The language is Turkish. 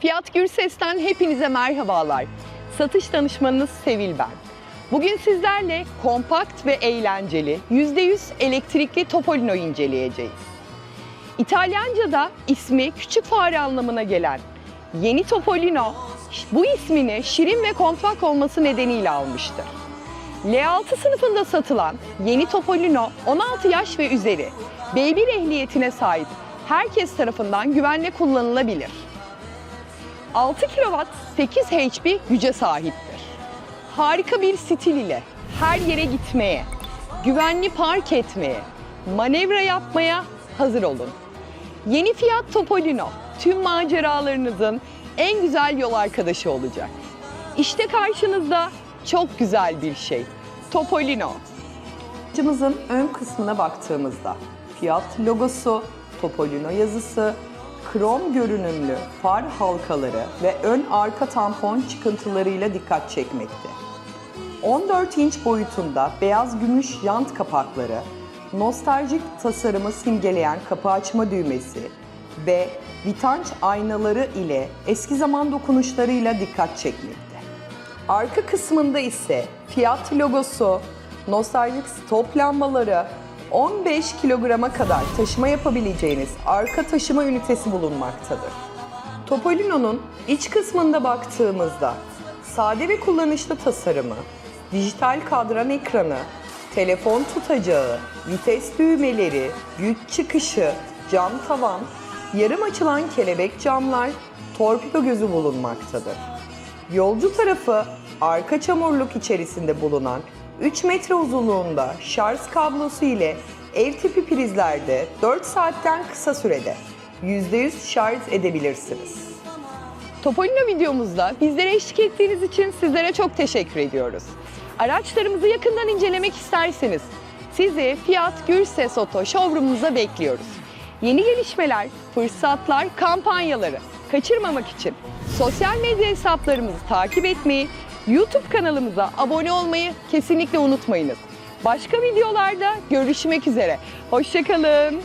Fiyat Gürses'ten hepinize merhabalar. Satış danışmanınız Sevil ben. Bugün sizlerle kompakt ve eğlenceli %100 elektrikli Topolino inceleyeceğiz. İtalyanca'da ismi küçük fare anlamına gelen yeni Topolino bu ismini şirin ve kompakt olması nedeniyle almıştır. L6 sınıfında satılan yeni Topolino 16 yaş ve üzeri baby ehliyetine sahip herkes tarafından güvenle kullanılabilir. 6 kW 8 HP güce sahiptir. Harika bir stil ile her yere gitmeye, güvenli park etmeye, manevra yapmaya hazır olun. Yeni Fiat Topolino tüm maceralarınızın en güzel yol arkadaşı olacak. İşte karşınızda çok güzel bir şey. Topolino. Aracımızın ön kısmına baktığımızda Fiat logosu, Topolino yazısı, krom görünümlü far halkaları ve ön arka tampon çıkıntılarıyla dikkat çekmekte. 14 inç boyutunda beyaz gümüş jant kapakları, nostaljik tasarımı simgeleyen kapı açma düğmesi ve vitanç aynaları ile eski zaman dokunuşlarıyla dikkat çekmekte. Arka kısmında ise Fiat logosu, nostaljik stop lambaları, 15 kilograma kadar taşıma yapabileceğiniz arka taşıma ünitesi bulunmaktadır. Topolino'nun iç kısmında baktığımızda sade ve kullanışlı tasarımı, dijital kadran ekranı, telefon tutacağı, vites düğmeleri, güç çıkışı, cam tavan, yarım açılan kelebek camlar, torpido gözü bulunmaktadır. Yolcu tarafı arka çamurluk içerisinde bulunan 3 metre uzunluğunda şarj kablosu ile ev tipi prizlerde 4 saatten kısa sürede %100 şarj edebilirsiniz. Topolino videomuzda bizlere eşlik ettiğiniz için sizlere çok teşekkür ediyoruz. Araçlarımızı yakından incelemek isterseniz sizi Fiat Gürses Oto showroom'umuza bekliyoruz. Yeni gelişmeler, fırsatlar, kampanyaları kaçırmamak için sosyal medya hesaplarımızı takip etmeyi, YouTube kanalımıza abone olmayı kesinlikle unutmayınız. Başka videolarda görüşmek üzere. Hoşçakalın.